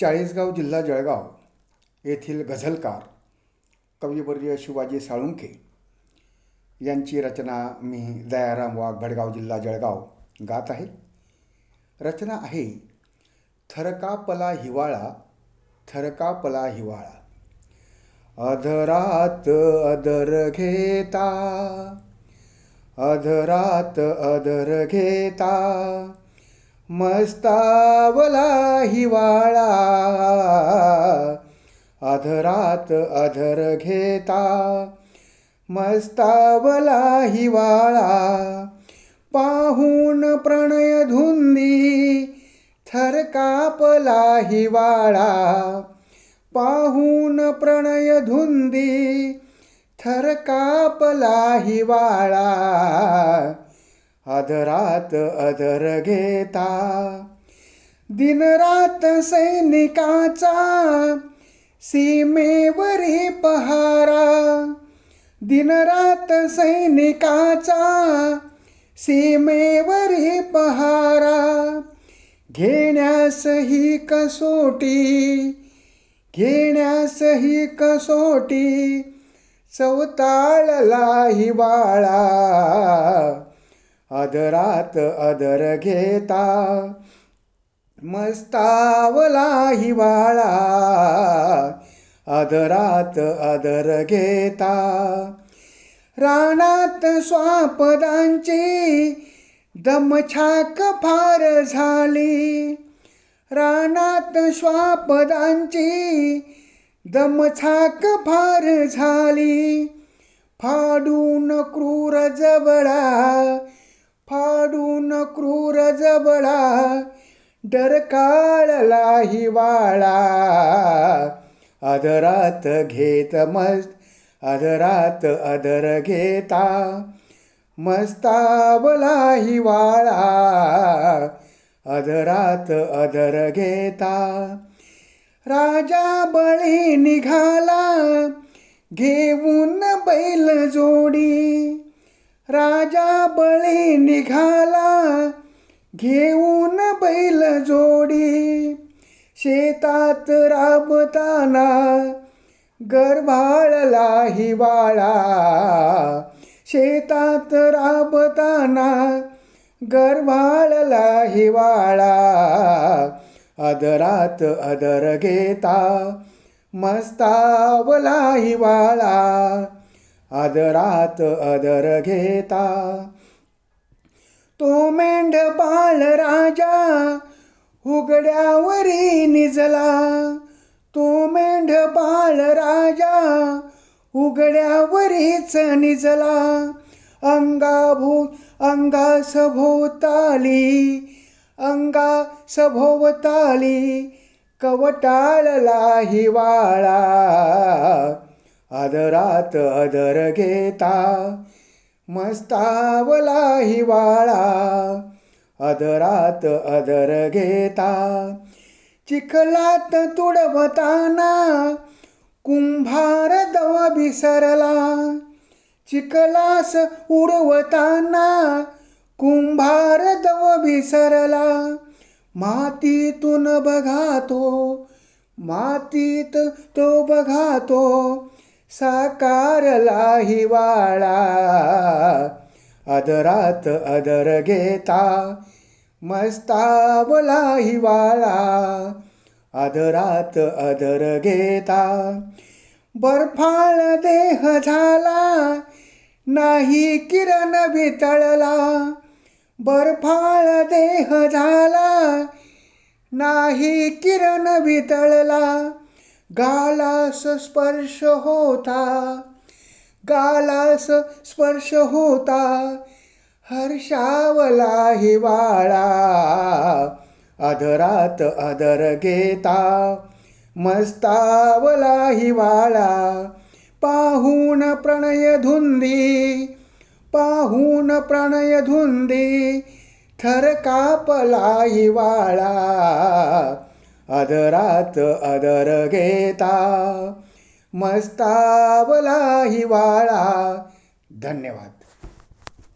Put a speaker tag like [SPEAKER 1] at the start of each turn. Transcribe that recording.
[SPEAKER 1] चाळीसगाव जिल्हा जळगाव येथील गझलकार कविवर्य शिवाजी साळुंखे यांची रचना मी दयाराम वाघ भडगाव जिल्हा जळगाव गात आहे. रचना आहे थरकापला हिवाळा थरकापला हिवाळा. अधरात अधर घेता अधरात अधर घेता मस्तावला हिवाळा अधरात अधर घेता. मस्तावला हिवाळा पाहून प्रणय धुंदी थरकापला हिवाळा. पाहून प्रणय धुंदी थरकापला हिवाळा. अधरात अधर घेता. दिनरात सैनिकाचा सीमेवरी पहारा. दिनरात सैनिकाचा सीमेवरी पहारा. घेण्यास ही कसोटी घेण्यास ही कसोटी चवताळला हिवाळा अधरात अधर घेता. मस्तावला हिवाळा. अधरात अधर घेता. रानात स्वापदांची दमछाक फार झाली. रानात स्वापदांची दमछाक फार झाली. फाडून क्रूर जवळा फाडून क्रूर जबळा डरकाळला हिवाळा अधरात घेत मस्त अधरात अधर घेता. मस्तावला हिवाळा अधरात अधर घेता. राजा बळी निघाला घेऊन बैल जोडी. राजा बळी निघाला घेऊन बैल जोडी. शेतात राबताना गर्भाळला हिवाळा. शेतात राबताना गर्भाळला हिवाळा. अदरात अदर घेता मस्तावला हिवाळा. आदरात आदर घेता. तो मेंढपाल राजा उघड्यावरी निजला. तो मेंढपाल राजा उघड्यावरीच निजला. अंगाभूत अंगा सभोवताली अंगा सभोवताली कवटाळला हिवाळा. आदरात अदर घेता मस्तावला हिवाळा. आदरात अदर घेता चिखलात तुडवताना कुंभार दव विसरला चिखलास उडवताना कुंभार दव विसरला मातीतून बघातो मातीत तो बघातो साकारला हिवाळा अदरात अदर घेता मस्तावला हिवाळा अदरात अदर घेता बर्फाळ देह झाला नाही किरण वितळला. बर्फाळ देह झाला नाही किरण वितळला. गालास स्पर्श होता गालास स्पर्श होता हर्षावला हिवाळा अधरात अधर घेता मस्तावला हिवाळा पाहून प्रणय धुंदी पाहून प्रणय धुंदी थर कापला हिवाळा आदरात आदर घेता. मस्तावला हिवाळा. धन्यवाद.